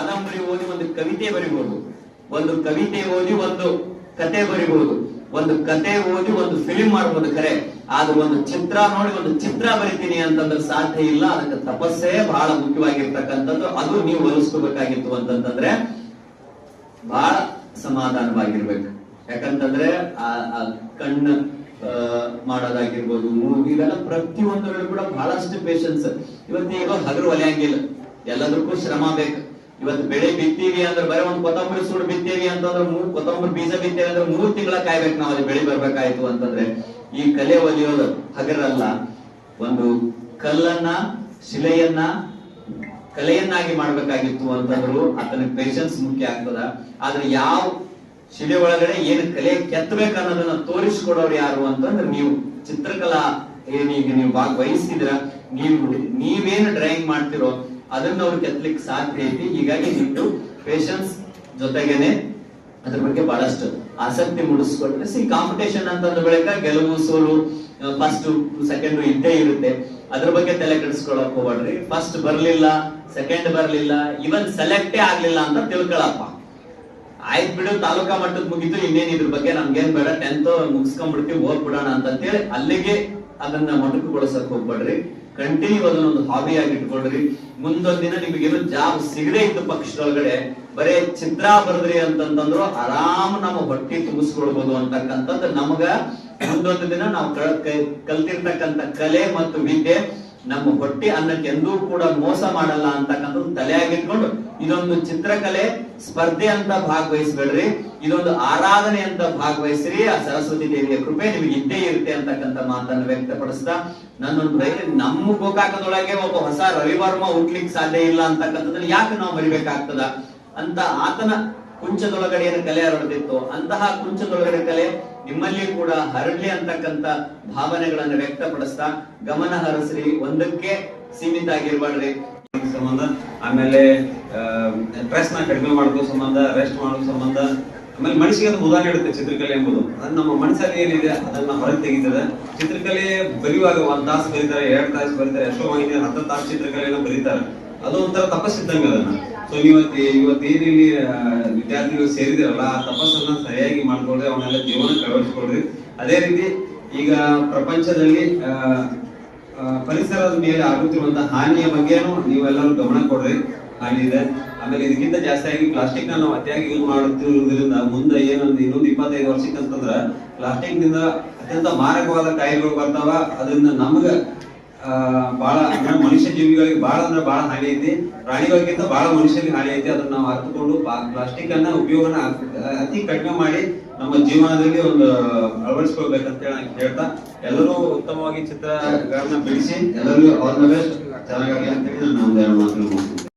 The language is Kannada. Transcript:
ಕಾದಂಬರಿ ಓದಿ ಒಂದು ಕವಿತೆ ಬರಿಬಹುದು ಒಂದು ಕವಿತೆ ಓದಿ ಒಂದು ಕತೆ ಬರಿಬಹುದು ಒಂದು ಕತೆ ಓದಿ ಒಂದು ಫಿಲಿಂ ಮಾಡಬಹುದು ಖರೆ. ಆದ್ರೆ ಒಂದು ಚಿತ್ರ ನೋಡಿ ಒಂದು ಚಿತ್ರ ಬರಿತೀನಿ ಅಂತಂದ್ರೆ ಸಾಧ್ಯ ಇಲ್ಲ. ಅದಕ್ಕೆ ತಪಸ್ಸೇ ಬಹಳ ಮುಖ್ಯವಾಗಿರ್ತಕ್ಕಂಥದ್ದು. ಅದು ನೀವು ಒಲಿಸ್ಕೋಬೇಕಾಗಿತ್ತು ಅಂತಂತಂದ್ರೆ ಬಹಳ ಸಮಾಧಾನವಾಗಿರ್ಬೇಕು. ಯಾಕಂತಂದ್ರೆ ಆ ಕಣ್ಣು ಮಾಡೋದಾಗಿರ್ಬೋದು ಇವೆಲ್ಲ ಪ್ರತಿಯೊಂದರಲ್ಲೂ ಕೂಡ ಬಹಳಷ್ಟು ಪೇಶನ್ಸ್ ಇವತ್ತು ಈಗ ಹಗರು ಒಲೆಯಂಗಿಲ್ಲ. ಎಲ್ಲದಕ್ಕೂ ಶ್ರಮ ಬೇಕು. ಇವತ್ತು ಬೆಳೆ ಬಿತ್ತೀವಿ ಅಂದ್ರೆ ಬರೀ ಒಂದು ಕೊತ್ತಂಬರಿ ಸುಡ್ ಬಿತ್ತೀವಿ ಅಂತಂದ್ರೆ ಮೂರ್, ಕೊತ್ತಂಬರಿ ಬೀಜ ಬಿತ್ತೀವಿ ಅಂದ್ರೆ ಮೂರ್ ತಿಂಗಳ ಕಾಯ್ಬೇಕು ನಾವು, ಅಲ್ಲಿ ಬೆಳೆ ಬರ್ಬೇಕಾಯ್ತು ಅಂತಂದ್ರೆ ಈ ಕಲೆ ಒಲಿಯೋದು ಹಗರಲ್ಲ. ಒಂದು ಕಲ್ಲನ್ನ, ಶಿಲೆಯನ್ನ ಕಲೆಯನ್ನಾಗಿ ಮಾಡ್ಬೇಕಾಗಿತ್ತು ಅಂತಂದ್ರು ಆತನ ಪೇಷನ್ಸ್ ಮುಖ್ಯ ಆಗ್ತದ. ಆದ್ರೆ ಯಾವ ಶಿಲೆ ಒಳಗಡೆ ಏನು ಕಲೆ ಕೆತ್ತಬೇಕು ಅನ್ನೋದನ್ನ ತೋರಿಸ್ಕೊಡೋರು ಯಾರು ಅಂತಂದ್ರೆ ನೀವು ಚಿತ್ರಕಲಾ ಏನೀಗ ನೀವು ಭಾಗವಹಿಸಿದ್ರ, ನೀವು ನೀವೇನು ಡ್ರಾಯಿಂಗ್ ಮಾಡ್ತಿರೋ ಅದನ್ನ ಅವ್ರು ಕೆತ್ತಲಿಕ್ಕೆ ಸಾಧ್ಯ ಐತಿ. ಹೀಗಾಗಿ ನಿಮ್ದು ಪೇಶನ್ಸ್ ಜೊತೆಗೇನೆ ಅದ್ರ ಬಗ್ಗೆ ಬಹಳಷ್ಟು ಆಸಕ್ತಿ ಮೂಡಿಸ್ಕೊಂಡ್ರೆ ಸಿ ಕಾಂಪಿಟೇಷನ್ ಅಂತಂದ ಬಳಿಕ ಗೆಲುವು, ಸೋಲು ಫಸ್ಟ್ ಸೆಕೆಂಡ್ ಇದ್ದೇ ಇರುತ್ತೆ. ಅದ್ರ ಬಗ್ಗೆ ತಲೆ ಕೆಡಿಸ್ಕೊಳಕ್ ಹೋಗ್ಬೇಡ್ರಿ. ಫಸ್ಟ್ ಬರ್ಲಿಲ್ಲ ಸೆಕೆಂಡ್ ಬರ್ಲಿಲ್ಲ ಇವನ್ ಸೆಲೆಕ್ಟೇ ಆಗ್ಲಿಲ್ಲ ಅಂತ ತಿಳ್ಕೊಳಪ್ಪ. ಆಯ್ತು ಬಿಡು, ತಾಲೂಕಾ ಮಟ್ಟದ ಮುಗಿತು, ಇನ್ನೇನ್ ಇದ್ರ ಬಗ್ಗೆ ನಮ್ಗೇನ್ ಬೇಡ ಟೆಂತ್ ಮುಗಿಸ್ಕೊಂಡ್ಬಿಡ್ತೀವಿ, ಹೋಗ್ಬಿಡೋಣ ಅಂತಂತೇಳಿ ಅಲ್ಲಿಗೆ ಅದನ್ನ ಮೊಟಕುಗೊಳಿಸಕ್ ಹೋಗ್ಬೇಡ್ರಿ. ಕಂಟಿನ್ಯೂ ಅದನ್ನೊಂದು ಹಾಬಿ ಆಗಿ ಇಟ್ಕೊಳ್ರಿ. ಮುಂದೊಂದ್ ದಿನ ನಿಮಗೇನು ಜಾಬ್ ಸಿಗದೇ ಇದ್ದ ಪಕ್ಷದೊಳಗಡೆ ಬರೇ ಚಿತ್ರ ಬರದ್ರಿ ಅಂತಂತಂದ್ರು ಆರಾಮ್ ನಮ್ಮ ಹೊಟ್ಟೆ ತುಂಬಿಸ್ಕೊಳ್ಬಹುದು ಅಂತಕ್ಕಂಥದ್ದು ನಮಗ. ಮುಂದೊಂದು ದಿನ ನಾವು ಕಲ್- ಕಲ್ತಿರ್ತಕ್ಕಂಥ ಕಲೆ ಮತ್ತು ವಿದ್ಯೆ ನಮ್ಮ ಹೊಟ್ಟೆ ಅನ್ನಕ್ಕೆ ಎಂದೂ ಕೂಡ ಮೋಸ ಮಾಡಲ್ಲ ಅಂತಕ್ಕಂಥದ್ದು ತಲೆಯಾಗಿಟ್ಕೊಂಡು ಇದೊಂದು ಚಿತ್ರಕಲೆ ಸ್ಪರ್ಧೆ ಅಂತ ಭಾಗವಹಿಸ್ಬೇಡ್ರಿ. ಇದೊಂದು ಆರಾಧನೆ ಅಂತ ಭಾಗವಹಿಸ್ರಿ. ಆ ಸರಸ್ವತಿ ದೇವಿಯ ಕೃಪೆ ನಿಮಗೆ ಇದ್ದೇ ಇರುತ್ತೆ ಅಂತಕ್ಕಂಥ ಮಾತನ್ನು ವ್ಯಕ್ತಪಡಿಸ್ತಾ ನನ್ನೊಂದು ರೈತ ನಮ್ಮ ಗೋಕಾಕದೊಳಗೆ ಒಬ್ಬ ಹೊಸ ರವಿವರ್ಮ ಹುಟ್ಲಿಕ್ಕೆ ಸಾಧ್ಯ ಇಲ್ಲ ಅಂತಕ್ಕಂಥದ್ದನ್ನ ಯಾಕೆ ನಾವು ಬರಿಬೇಕಾಗ್ತದ ಅಂತ ಆತನ ಕುಂಚದೊಳಗಡೆ ಏನು ಕಲೆ ಹರಡುತ್ತಿತ್ತು ಅಂತಹ ಕುಂಚದೊಳಗಡೆ ಕಲೆ ನಿಮ್ಮಲ್ಲಿ ಕೂಡ ಹರಡಲಿ ಅಂತಕ್ಕಂತ ಭಾವನೆಗಳನ್ನು ವ್ಯಕ್ತಪಡಿಸ್ತಾ ಗಮನ ಹರಿಸ್ರಿ. ಒಂದಕ್ಕೆ ಸೀಮಿತ ಆಗಿರ್ಬಾರ್ದ್ರಿ. ಸಂಬಂಧ, ಆಮೇಲೆ ಸ್ಟ್ರೆಸ್ನ ಕಡಿಮೆ ಮಾಡೋದು ಸಂಬಂಧ ರೆಸ್ಟ್ ಮಾಡೋ ಸಂಬಂಧ, ಆಮೇಲೆ ಮನಸ್ಸಿಗೆ ಅದು ಉದಾಹರಣೆ ಇಡುತ್ತೆ ಚಿತ್ರಕಲೆ ಎಂಬುದು. ಅದನ್ನ ನಮ್ಮ ಮನಸ್ಸಲ್ಲಿ ಏನಿದೆ, ಅದನ್ನ ಹೊರಗೆ ತೆಗಿತದೆ. ಚಿತ್ರಕಲೆ ಬರೆಯುವಾಗ ಒಂದ್ ತಾಸು ಬರೀತಾರೆ, ಎರಡ್ ತಾಸು ಬರೀತಾರೆ, ಎಷ್ಟೋ ಮಾಹಿತಿ ಹತ್ತು ತಾಸು ಚಿತ್ರಕಲೆಯನ್ನು ಬರೀತಾರೆ. ಅದು ಒಂಥರ ತಪಸ್ಸಿದ್ದಂಗೆ ಅದನ್ನ. ಸೊ ಇವತ್ತು ಇವತ್ತು ಏನಿಲ್ಲಿ ವಿದ್ಯಾರ್ಥಿಗಳು ಸೇರಿದಿರಲ್ಲ, ಆ ತಪಸ್ಸನ್ನ ಸರಿಯಾಗಿ ಮಾಡ್ಕೊಳ್ರಿ ಅವನ್ನೆಲ್ಲ ಜೀವನ ಅಳವಡಿಸ್ಕೊಳ್ರಿ ಅದೇ ರೀತಿ ಈಗ ಪ್ರಪಂಚದಲ್ಲಿ ಪರಿಸರದ ಮೇಲೆ ಆಗುತ್ತಿರುವಂತಹ ಹಾನಿಯ ಬಗ್ಗೆನೂ ನೀವೆಲ್ಲರೂ ಗಮನ ಕೊಡ್ರಿ. ಹಾನಿ ಇದೆ. ಆಮೇಲೆ ಇದಕ್ಕಿಂತ ಜಾಸ್ತಿಯಾಗಿ ಪ್ಲಾಸ್ಟಿಕ್ ನಾವು ಅತಿಯಾಗಿ ಯೂಸ್ ಮಾಡುತ್ತಿರುವುದರಿಂದ ಮುಂದೆ ಏನೊಂದು ಇನ್ನೊಂದು ಇಪ್ಪತ್ತೈದು ವರ್ಷಕ್ಕೆ ಅಂತಂದ್ರ ಪ್ಲಾಸ್ಟಿಕ್ನಿಂದ ಅತ್ಯಂತ ಮಾರಕವಾದ ಕಾಯಿಲೆಗಳು ಬರ್ತಾವ. ಅದರಿಂದ ನಮಗ ಬಹಳ ಅಂದ್ರೆ ಮನುಷ್ಯ ಜೀವಿಗಳಿಗೆ ಬಹಳ ಅಂದ್ರೆ ಬಹಳ ಹಾನಿ ಐತಿ. ಪ್ರಾಣಿಗಳಿಗಿಂತ ಬಹಳ ಮನುಷ್ಯರಿಗೆ ಹಾನಿ ಐತಿ. ಅದನ್ನ ನಾವು ಅರ್ಥಕೊಂಡು ಪ್ಲಾಸ್ಟಿಕ್ ಅನ್ನ ಉಪಯೋಗನ ಅತಿ- ಕಡಿಮೆ ಮಾಡಿ ನಮ್ಮ ಜೀವನದಲ್ಲಿ ಒಂದು ಅಳವಡಿಸ್ಕೊಳ್ಬೇಕಂತ ಹೇಳಿ ನಾನು ಹೇಳ್ತಾ, ಎಲ್ಲರೂ ಉತ್ತಮವಾಗಿ ಚಿತ್ರಗಳನ್ನ ಬಿಡಿಸಿ, ಎಲ್ಲರಿಗೂ ಆಲ್ ದ ಚೆನ್ನಾಗಿ ಅಂತ ಹೇಳಿ ನಾನು ಒಂದೆರಡು ಎರಡು